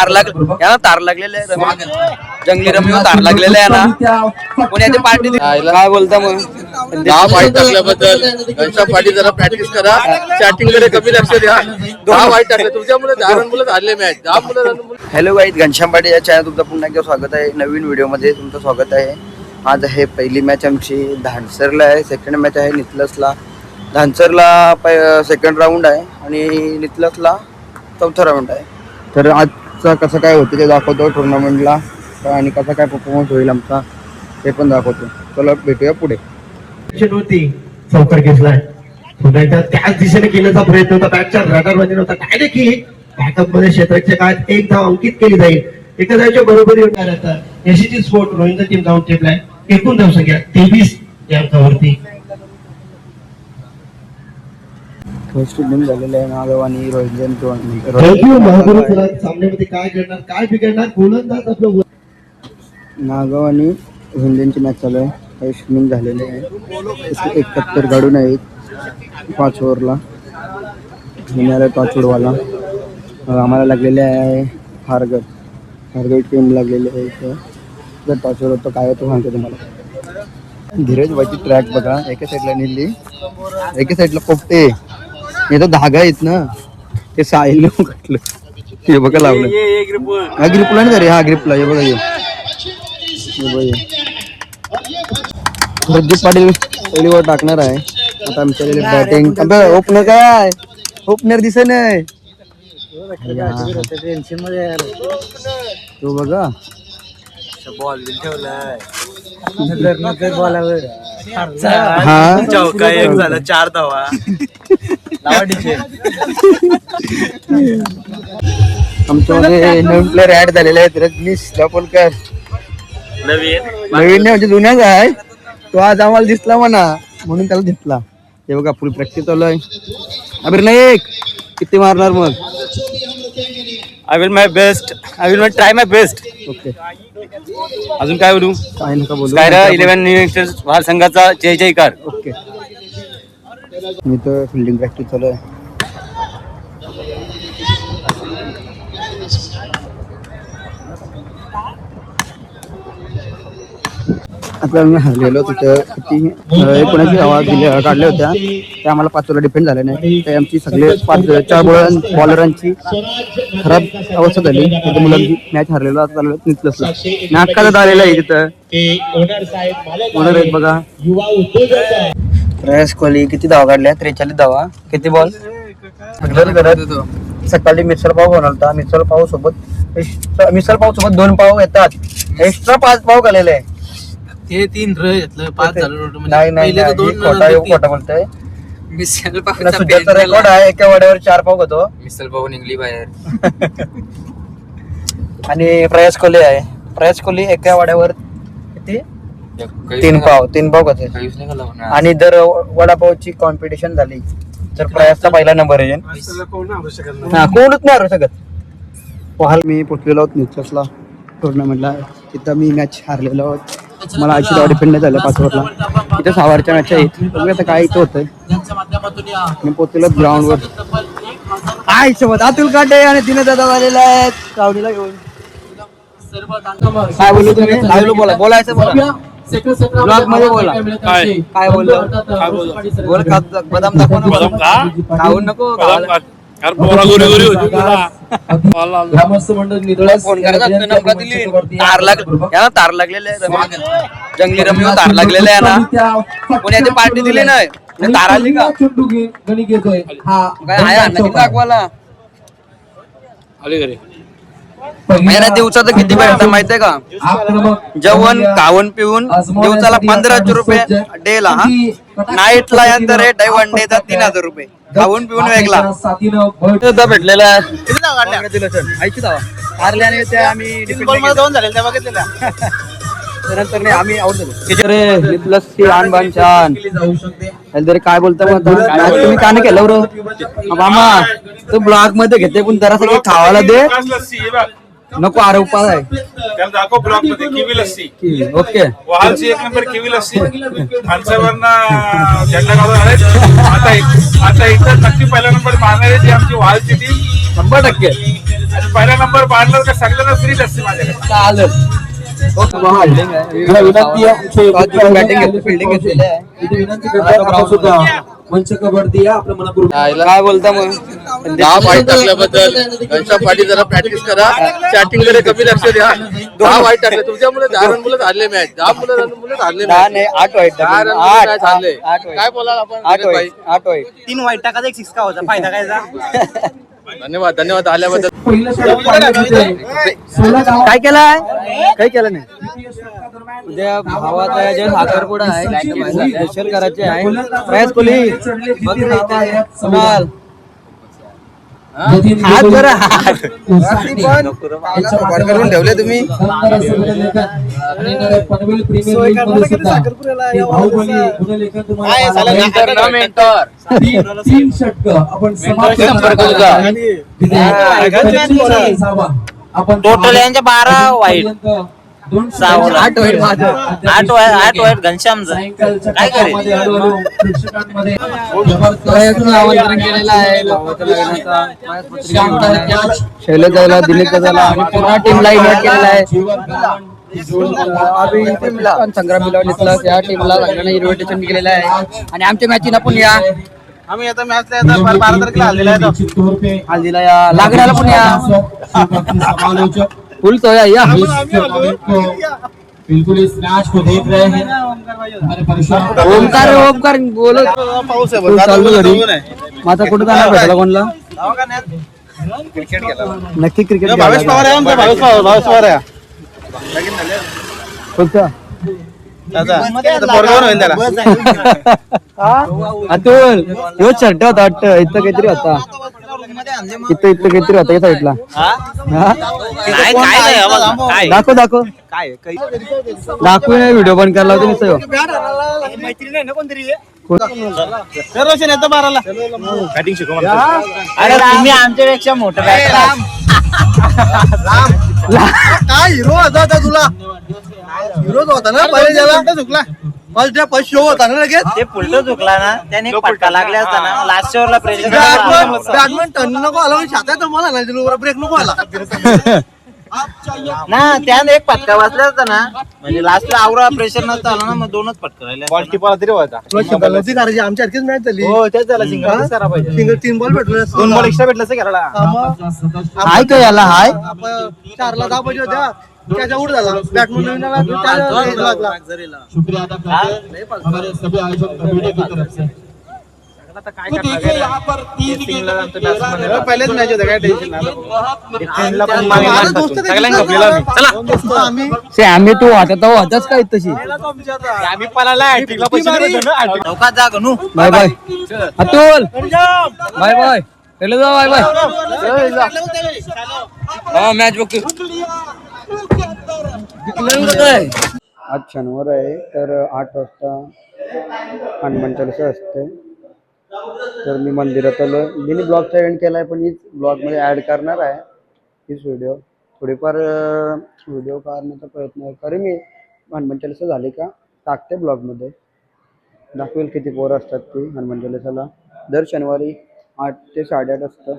तार लाग याला तार लागलेले आहे रमी. जंगली रमी तार लागलेले आहे ना. पुण्याची पार्टी काय बोलता मग दहा वाईट टाकल्याबद्दल घनश्याम पाटील जरा प्रॅक्टिस करा. चॅटिंगकडे कमी लक्ष द्या. दहा वाईट टाकले तुमच्यामुळे दहा रन मुलं हारले मॅच दहा मुलं रन मुलं. हॅलो गाईज घनश्याम पाटील या चॅनल तुमचं पुन्हा एकदा स्वागत आहे. नवीन व्हिडिओमध्ये तुमचं स्वागत आहे. आज आहे पहिली मॅच आमची धानसरला आहे. सेकंड मॅच आहे नितलसला. धानसरला पै सेकंड राऊंड आहे आणि नितलसला चौथा राऊंड आहे. तर आजचा कसं काय होतं ते दाखवतो टुर्नामेंटला आणि कसा काय परफॉर्मन्स होईल आमचा ते पण दाखवतो. चला भेटूया पुढे. होती चौकार घेतलाय. पुन्हा एकदा त्याच दिशेने गेल्याचा प्रयत्न होता. बॅटच्या रडारमध्ये नव्हता. काय देखील? की बॅकअपमध्ये क्षेत्राच्या काळात एक धाव अंकित केली जाईल. एका धावच्या बरोबरी होणार आता. यशीची स्पोर्ट रोहिंदा टीम धावून ठेवलाय एकूण धाव संख्या तेवीस या अंकावरती. इनिंग झालेलं आहे नागव आणि रोहित थँक्यू महागुरु सर सामन्यामध्ये काय घडणार काय बिघडणार? गोलंदाज आपलं वर- नागाव आणि हिंदींची मॅच चालू आहे. फर्स्ट इनिंग झालेले आहे. एकाहत्तर गाडून आहेत पाच ओव्हरला. घेणारे पाच अं, आम्हाला लागलेले आहे हारगड. हारगड टीम लागलेली आहे इथे. जर पाच ओव्हर होतं काय होतं सांगतो तुम्हाला. धीरज बाईची ट्रॅक बघा. एका साईडला निल्ली. एका साईडला पोपटे. हे तर धागा आहेत ना. ते साहिल कटलं हे बघा लावलं. हा ग्रिपला नाही हा ग्रिपला हे बघा. प्रदीप पाटील पहिली वर टाकणार आहे. आता आमच्या बॅटिंग ओपनर काय? ओपनर दिसत नाही. तो बघा. हा. चौका एक झाला चार धावा. आमच्यामध्ये नवीन प्लेअर ऍड झालेले आहेत रजनीश दापोलकर. नवीन. म्हणजे जुन्याच आहे. तो आज आम्हाला दिसला म्हणा म्हणून त्याला घेतला हे बघा फुल प्रॅक्टिस चालू आहे. अभिर नाईक किती मारणार मग? I will my best I will try my best okay. अजून काय बोलू? काय नका बोलू. इलेव्हन भारत संघाचा जय जयकार. ओके. मी तर फिल्डिंग प्रॅक्टिस चालू आहे. आपल्याला हरलेलो तिथं. किती एकोणऐंशी हवा दिल्या काढल्या होत्या. त्या आम्हाला पाचला डिपेंड झाल्या नाही. ते आमची सगळे पाच चार बॉलर बॉलरांची खराब अवस्था झाली. तिथे मुलांची मॅच हरलेलो आता चालू निघलंच नाटकाचं आलेलं आहे तिथं. ते ओनर आहेत बघा. प्रयास कोहली किती धावा काढल्या? त्रेचाळीस धावा. किती बॉल सकाळी मिसळ पाव बनवला मिसळ पाव सोबत मिसळ पाव सोबत दोन पाव येतात. एक्स्ट्रा पाच पाव केलेले आहे. ते तीन र घेतलं. पाच झालं म्हणजे नाही नाही खोटा होती. खोटा बोलतोय. पावचा सुजाता पेंडल रेकॉर्ड आहे. एका वाड्यावर चार पाव घेतो मिसळ पाव निघली बाहेर. आणि प्रयास कोहली आहे. प्रयास कोहली एका वाड्यावर किती? तीन पाव तीन पाव म्हणा. आणि जर वडापावची कॉम्पिटिशन झाली तर प्रयासचा पहिला नंबर येईल हा कोणच नाही हरवू शकत. पहाल मी पोचलेलो आहोत न्यूचर्सला टुर्नामेंटला तिथं मी मॅच हारलेलो आहोत. मला धावा डिपेंड नाही झालं पाच ओव्हरला इथं सहावारच्या मॅच आहेत. बघूया आता काय इथं होतंय. मी पोचलेलो ग्राउंडवर काय सोबत अतुल काटे आणि तिने दादा आलेला आहेत. कावडीला घेऊन. काय बोलू तुम्ही? बोला बोलायचं बोला. ब्लॉगमध्ये बोला. काय? काय बोललो? काय बोललो? बोल का बदाम दाखव ना बदाम का? खाऊ नको? खायला. यार पोरा गोरी गोरी होती तुला. ग्रामस्थ मंडळ निधळा फोन करायचा असतो नंबर दिली. तार लाग याला तार लागलेले. जंगली रमी तार लागलेले आहे ना पुण्याची पार्टी दिली नाही? आणि तार आली का? चुंडू गणी घेतोय. हा काय दाखवायला. आली घरी. महिन्या दिवसाचं किती भेटतं माहितीये का? जेवण खाऊन पिऊन दिवसाला पंधराशे रुपये डेला हा? नाईटला यांचा रेट आहे वन डेचा तीन हजार रुपये. खाऊन पिऊन वेगळा. सुद्धा भेटलेला. ऐंशी धावा हारले आणि ते आम्ही त्या बघितलेल्या. नंतर नाही आम्ही आउट झालो. तरी काय बोलता तुम्ही का नाही केलं बरं मामा तू ब्लॉगमध्ये घेते पण जरा सगळं खावायला दे. नको अरे उपाय आहे. त्याला दाखव ब्लॉकमध्ये किवी लस्सी. की ओके. वहालची एक नंबर किवी लस्सी. खानसाहेबांना झेंडा घालून आले आता इ- आता इथं नक्की पहिला नंबर मारणारे जी आमची वहालची टीम शंभर टक्के. आणि पहिला नंबर मारणार का सगळ्यांना फ्रीच असते माझ्याकडे चालेल. विनंती आहे बॅटिंग घेतली फिल्डिंग घेतलेली आहे. इथे विनंती आपण सुद्धा. मंच कबड्डी या आपलं मनापूर्वक काय बोलता मग? दहा वाईट टाकल्याबद्दल घनश्याम पाटील जरा प्रॅक्टिस करा. चॅटिंगकडे कमी लक्ष द्या. दहा वाईट टाकले तुमच्यामुळे दहा रन मुलं हारले मॅच दहा मुलं रन मुलं दहा मॅच नाही आठ वाईट. दहा रन आठ मॅच हारले आठ काय बोलाल आपण आठ? वाईट आठ वाईट. तीन वाईट टाकायचा एक सिक्स का होता? फायदा काय धन्यवाद धन्यवाद आल्याबद्दल. काय केलाय काही केलं नाही. उद्या भावाचा जे साखरपुडा आहे स्पेशल करायचे आहे. प्रयास इथे. कुणाल. हात. जरा हात. माध्यमातून ठेवले तुम्ही हे. तीन- षटक आपण Total यांच्या बारा वाईट. सहा. आठ वाईट माझं. आठ वाईट आठ घनश्यामचं. काय प्रयत्न आमंत्रण केलेलं आहे. भावाच्या लग्नाचा. दादाला दिलीप दादाला आणि पूर्ण टीमला इन्व्हाइट केलेला आहे. ही आम्ही टीमला संग्राम टीमला सगळ्यांना इन्व्हिटेशन केलेलं आहे. आणि आमच्या मॅचीला पण या आम्ही आता मॅचला बारा तारखेला आलेला आहे हल्दीला या. लागण्याला पण या समालोचक. फुल तो या या। बिल्कुल इस मैच को देख रहे हैं। हमारे परिश्रम ओमकार ओमकार पाऊस तू चालू घरी माझा कुठं जाणार भेटला कोणला नक्की क्रिकेट भावेश पवार आहे आमचा भावेश पवार भावेश पवार आहे कोणता अतुल ह्यो शर्ट होता वाटतं इथं काहीतरी होता। इथं इथं काहीतरी होता या साईडला. हा? काय काय नाही बघा, काय? दाखव दाखव. काय दाखवू नाही व्हिडिओ बंद करायला होते नुसतं. अरे तुम्ही आमच्यापेक्षा मोठं बॅटर काय हिरो होता आता तुला? हिरोच होता ना पहिले ज्याला? चुकला डे फर्स्ट शो होता ना लगेच? ते पुलट झुकला ना त्याने एक फटका लागला असता ना लास्ट ओव्हरला प्रेशर बॅडमिंटन नको आला शातात मला नाही ब्रेक नको आला. ना त्याने एक फटका वाचला असता ना म्हणजे लास्टला आवरा प्रेशर नसता आला ना मग दोनच फटका राहिले ना. टिपाला तरी करायची आमच्या सारखीच मॅच झाली. हो तेच झालं सिंगल सिंगल तीन बॉल भेटले दोन बॉल एक्स्ट्रा भेटलं असं घराला हाय का याला हाय. चारला दहा पाहिजे होत्या. त्याच्या उठ झाला बॅटमिंटन लागला शुक्रिया अदा करते हैं हमारे सभी आयोजक कमेटी की तरफ से तो देखिए यहाँ पर तीन विकेट पहिलेच मॅच होता काय टेन्शन आम्ही तू वाटत आहो होताच काय तशी आम्ही पळाला चौकात जा Ganu bye bye Atul bye bye चलो जा बाय बाय हा मॅच बघतो आज शनिवार आहे तर आठ वाजता हनुमान चालीसा असते. तर मी मंदिरात आलो. मी ब्लॉगचा एंड केला आहे पण हीच ब्लॉगमध्ये ॲड करणार आहे. हीच व्हिडिओ थोडीफार व्हिडिओ काढण्याचा प्रयत्न करेन मी हनुमान चालीसा झाली का टाकते ब्लॉगमध्ये. दाखवेल किती पोरं असतात ती हनुमान चालीसाला. दर शनिवारी आठ ते साडेआठ असतं.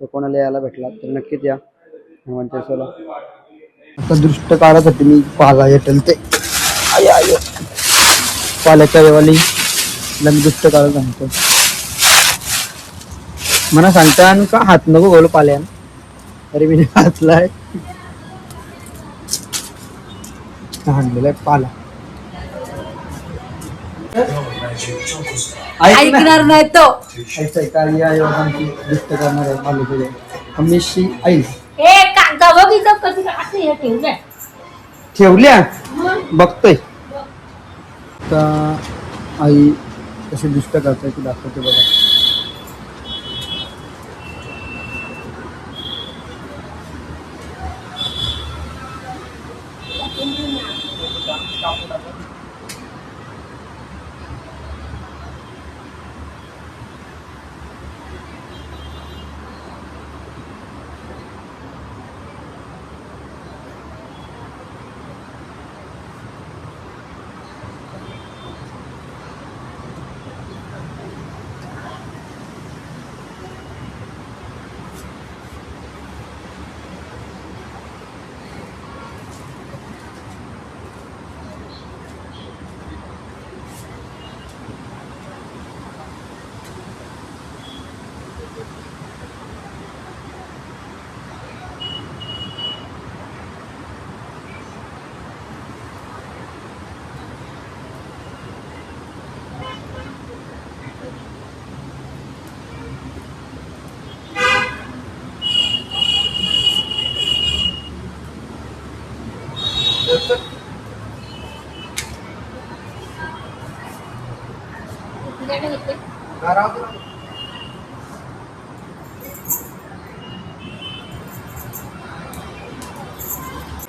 तर कोणाला यायला भेटला तर नक्कीच या हनुमान चालीसाला. दृष्ट होते मी. पाला येटेल ते. आय आय पाल्याच्या वेवाली मी दृष्ट काढत सांगतो मला सांगता का हात नको बोल पाल्यान तरी मी हातलाय. हाणलेला पाला. ऐकणार नाही तो. आमची दृष्ट करणार आहे पालिकेचे हमेशी आई. कधी असं हे ठेवलंय? ठेवल्या बघतोय. आता आई कशी दुष्ट करते ती दाखवते बघा.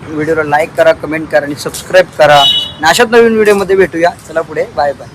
व्हिडिओला लाईक करा कमेंट करा आणि सबस्क्राईब करा. आणि अशाच नवीन व्हिडिओमध्ये भेटूया. चला पुढे. Bye bye